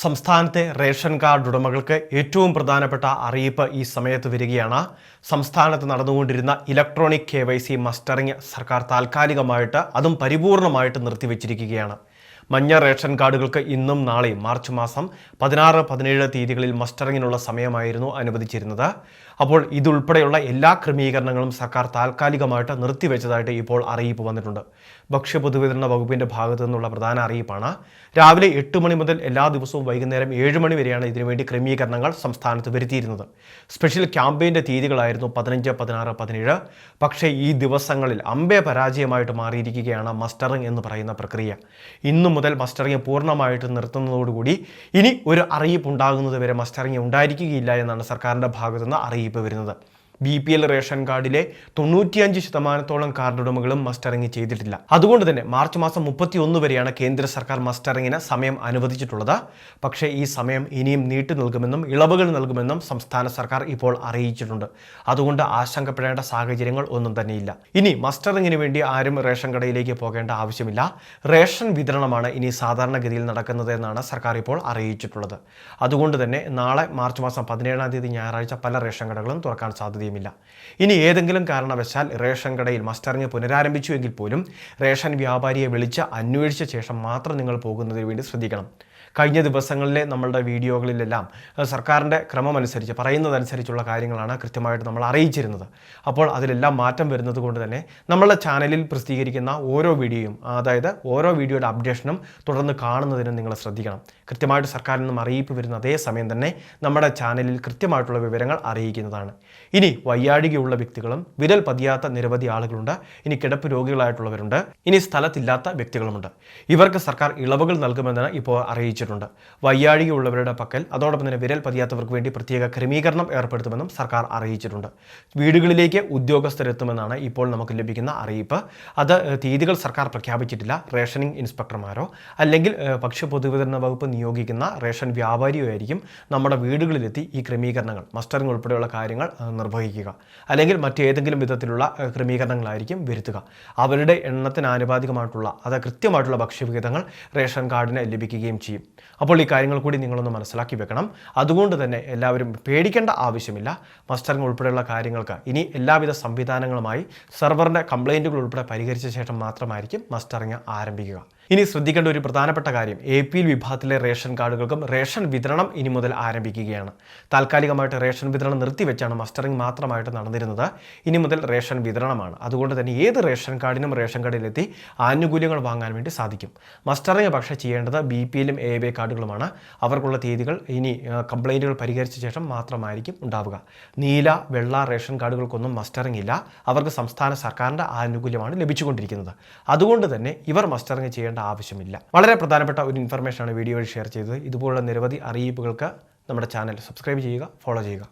സംസ്ഥാനത്തെ ration card ഉടമകൾക്ക് ഏറ്റവും പ്രധാനപ്പെട്ട അറിയിപ്പ് ഈ സമയത്ത് വരികയാണ്. സംസ്ഥാനത്ത് നടന്നുകൊണ്ടിരുന്ന electronic K Y C mustering സർക്കാർ താൽക്കാലികമായിട്ട് അതും പരിപൂർണമായിട്ട് നിർത്തിവെച്ചിരിക്കുകയാണ്. മഞ്ഞ റേഷൻ കാർഡുകൾക്ക് ഇന്നും നാളെയും മാർച്ച് മാസം പതിനാറ് പതിനേഴ് തീയതികളിൽ മസ്റ്ററിങ്ങിനുള്ള സമയമായിരുന്നു അനുവദിച്ചിരുന്നത്. അപ്പോൾ ഇതുൾപ്പെടെയുള്ള എല്ലാ ക്രമീകരണങ്ങളും സർക്കാർ താൽക്കാലികമായിട്ട് നിർത്തിവെച്ചതായിട്ട് ഇപ്പോൾ അറിയിപ്പ് വന്നിട്ടുണ്ട്. ഭക്ഷ്യ പൊതുവിതരണ വകുപ്പിന്റെ ഭാഗത്തു നിന്നുള്ള പ്രധാന അറിയിപ്പാണ്. രാവിലെ എട്ട് മണി മുതൽ എല്ലാ ദിവസവും വൈകുന്നേരം ഏഴ് മണി വരെയാണ് ഇതിനുവേണ്ടി ക്രമീകരണങ്ങൾ സംസ്ഥാനത്ത് വരുത്തിയിരുന്നത്. സ്പെഷ്യൽ ക്യാമ്പയിന്റെ തീയതികളായിരുന്നു പതിനഞ്ച് പതിനാറ് പതിനേഴ്. പക്ഷേ ഈ ദിവസങ്ങളിൽ അമ്പേ പരാജയമായിട്ട് മാറിയിരിക്കുകയാണ് മസ്റ്ററിംഗ് എന്ന് പറയുന്ന പ്രക്രിയ. ഇന്നു മുതൽ മസ്റ്ററിംഗ് പൂർണമായിട്ട് നിർത്തുന്നതോടുകൂടി ഇനി ഒരു അറിയിപ്പ് ഉണ്ടാകുന്നത് വരെ മസ്റ്ററിംഗ് ഉണ്ടായിരിക്കുകയില്ല എന്നാണ് സർക്കാരിന്റെ ഭാഗത്തുനിന്ന് അറിയിപ്പ്. വരുന്നത്. ബി പി എൽ റേഷൻ കാർഡിലെ തൊണ്ണൂറ്റിയഞ്ച് ശതമാനത്തോളം കാർഡ് ഉടമകളും മസ്റ്ററിംഗ് ചെയ്തിട്ടില്ല. അതുകൊണ്ട് തന്നെ മാർച്ച് മാസം മുപ്പത്തി ഒന്ന് വരെയാണ് കേന്ദ്ര സർക്കാർ മസ്റ്ററിങ്ങിന് സമയം അനുവദിച്ചിട്ടുള്ളത്. പക്ഷേ ഈ സമയം ഇനിയും നീട്ടി നൽകുമെന്നും ഇളവുകൾ നൽകുമെന്നും സംസ്ഥാന സർക്കാർ ഇപ്പോൾ അറിയിച്ചിട്ടുണ്ട്. അതുകൊണ്ട് ആശങ്കപ്പെടേണ്ട സാഹചര്യങ്ങൾ ഒന്നും തന്നെയില്ല. ഇനി മസ്റ്ററിങ്ങിന് വേണ്ടി ആരും റേഷൻ കടയിലേക്ക് പോകേണ്ട ആവശ്യമില്ല. റേഷൻ വിതരണമാണ് ഇനി സാധാരണഗതിയിൽ നടക്കുന്നത് എന്നാണ് സർക്കാർ ഇപ്പോൾ അറിയിച്ചിട്ടുള്ളത്. അതുകൊണ്ട് തന്നെ നാളെ മാർച്ച് മാസം പതിനേഴാം തീയതി ഞായറാഴ്ച പല റേഷൻ കടകളും തുറക്കാൻ സാധ്യതയുമില്ല ഇനി ഏതെങ്കിലും കാരണവശാൽ റേഷൻ കടയിൽ മസ്റ്ററിങ് പുനരാരംഭിച്ചു എങ്കിൽ പോലും റേഷൻ വ്യാപാരിയെ വിളിച്ച് അന്വേഷിച്ച ശേഷം മാത്രം നിങ്ങൾ പോകുന്നതിന് വേണ്ടി ശ്രദ്ധിക്കണം. കഴിഞ്ഞ ദിവസങ്ങളിലെ നമ്മളുടെ വീഡിയോകളിലെല്ലാം സർക്കാരിന്റെ ക്രമമനുസരിച്ച് പറയുന്നതനുസരിച്ചുള്ള കാര്യങ്ങളാണ് കൃത്യമായിട്ട് നമ്മൾ അറിയിച്ചിരുന്നത്. അപ്പോൾ അതിലെല്ലാം മാറ്റം വരുന്നത് കൊണ്ട് തന്നെ നമ്മളുടെ ചാനലിൽ പ്രസിദ്ധീകരിക്കുന്ന ഓരോ വീഡിയോയും അതായത് ഓരോ വീഡിയോയുടെ അപ്ഡേഷനും തുടർന്ന് കാണുന്നതിനും നിങ്ങൾ ശ്രദ്ധിക്കണം. കൃത്യമായിട്ട് സർക്കാരിൽ നിന്നും അറിയിപ്പ് വരുന്ന അതേ സമയം തന്നെ നമ്മുടെ ചാനലിൽ കൃത്യമായിട്ടുള്ള വിവരങ്ങൾ അറിയിക്കുന്നതാണ്. ഇനി വയ്യാഴികയുള്ള വ്യക്തികളും വിരൽ പതിയാത്ത നിരവധി ആളുകളുണ്ട്. ഇനി കിടപ്പ് രോഗികളായിട്ടുള്ളവരുണ്ട്. ഇനി സ്ഥലത്തില്ലാത്ത വ്യക്തികളുമുണ്ട്. ഇവർക്ക് സർക്കാർ ഇളവുകൾ നൽകുമെന്ന് ഇപ്പോൾ അറിയിച്ചിട്ടുണ്ട്. വയ്യാഴികയുള്ളവരുടെ പക്കൽ അതോടൊപ്പം തന്നെ വിരൽ പതിയാത്തവർക്ക് വേണ്ടി പ്രത്യേക ക്രമീകരണം ഏർപ്പെടുത്തുമെന്നും സർക്കാർ അറിയിച്ചിട്ടുണ്ട്. വീടുകളിലേക്ക് ഉദ്യോഗസ്ഥരെത്തുമെന്നാണ് ഇപ്പോൾ നമുക്ക് ലഭിക്കുന്ന അറിയിപ്പ്. അത് തീയതികൾ സർക്കാർ പ്രഖ്യാപിച്ചിട്ടില്ല. റേഷനിങ് ഇൻസ്പെക്ടർമാരോ അല്ലെങ്കിൽ ഭക്ഷ്യ പൊതുവിതരണ വകുപ്പ് നിയോഗിക്കുന്ന റേഷൻ വ്യാപാരിയോ ആയിരിക്കും നമ്മുടെ വീടുകളിലെത്തി ഈ ക്രമീകരണങ്ങൾ മസ്റ്ററിംഗ് ഉൾപ്പെടെയുള്ള കാര്യങ്ങൾ ഏഹ്, നിർവഹിക്കുക. അല്ലെങ്കിൽ മറ്റേതെങ്കിലും വിധത്തിലുള്ള ക്രമീകരണങ്ങളായിരിക്കും വരുത്തുക. അവരുടെ എണ്ണത്തിന് ആനുപാതികമായിട്ടുള്ള അത് കൃത്യമായിട്ടുള്ള ഭക്ഷ്യവിഹിതങ്ങൾ റേഷൻ കാർഡിന് ലഭിക്കുകയും ചെയ്യും. അപ്പോൾ ഈ കാര്യങ്ങൾ കൂടി നിങ്ങളൊന്ന് മനസ്സിലാക്കി വെക്കണം. അതുകൊണ്ട് തന്നെ എല്ലാവരും പേടിക്കേണ്ട ആവശ്യമില്ല. മസ്റ്ററിംഗ് ഉൾപ്പെടെയുള്ള കാര്യങ്ങൾക്ക് ഇനി എല്ലാവിധ സംവിധാനങ്ങളുമായി സെർവറിന്റെ കംപ്ലൈന്റുകൾ ഉൾപ്പെടെ പരിഹരിച്ച ശേഷം മാത്രമായിരിക്കും മസ്റ്ററിങ് ആരംഭിക്കുക. ഇനി ശ്രദ്ധിക്കേണ്ട ഒരു പ്രധാനപ്പെട്ട കാര്യം എ പി വിഭാഗത്തിലെ റേഷൻ കാർഡുകൾക്കും റേഷൻ വിതരണം ഇനി മുതൽ ആരംഭിക്കുകയാണ്. താൽക്കാലികമായിട്ട് റേഷൻ വിതരണം നിർത്തിവെച്ചാണ് മസ്റ്ററിംഗ് മാത്രമായിട്ട് നടന്നിരുന്നത് ഇനി മുതൽ റേഷൻ വിതരണമാണ്. അതുകൊണ്ട് തന്നെ ഏത് റേഷൻ കാർഡിനും റേഷൻ കാർഡിലെത്തി ആനുകൂല്യങ്ങൾ വാങ്ങാൻ വേണ്ടി സാധിക്കും. മസ്റ്ററിംഗ് പക്ഷേ ചെയ്യേണ്ടത് ബി പി എല്ലും എ ബി കാർഡുകളുമാണ്. അവർക്കുള്ള തീയതികൾ ഇനി കംപ്ലൈന്റുകൾ പരിഹരിച്ച ശേഷം മാത്രമായിരിക്കും ഉണ്ടാവുക. നീല വെള്ള റേഷൻ കാർഡുകൾക്കൊന്നും മസ്റ്ററിംഗ് ഇല്ല. അവർക്ക് സംസ്ഥാന സർക്കാരിന്റെ ആനുകൂല്യമാണ് ലഭിച്ചുകൊണ്ടിരിക്കുന്നത്. അതുകൊണ്ട് തന്നെ ഇവർ മസ്റ്ററിംഗ് ചെയ്യേണ്ട ആവശ്യമില്ല. വളരെ പ്രധാനപ്പെട്ട ഒരു ഇൻഫർമേഷനാണ് വീഡിയോയിൽ ഷെയർ ചെയ്തത്. ഇതുപോലുള്ള നിരവധി അറിയിപ്പുകൾക്ക് നമ്മുടെ ചാനൽ സബ്സ്ക്രൈബ് ചെയ്യുക ഫോളോ ചെയ്യുക.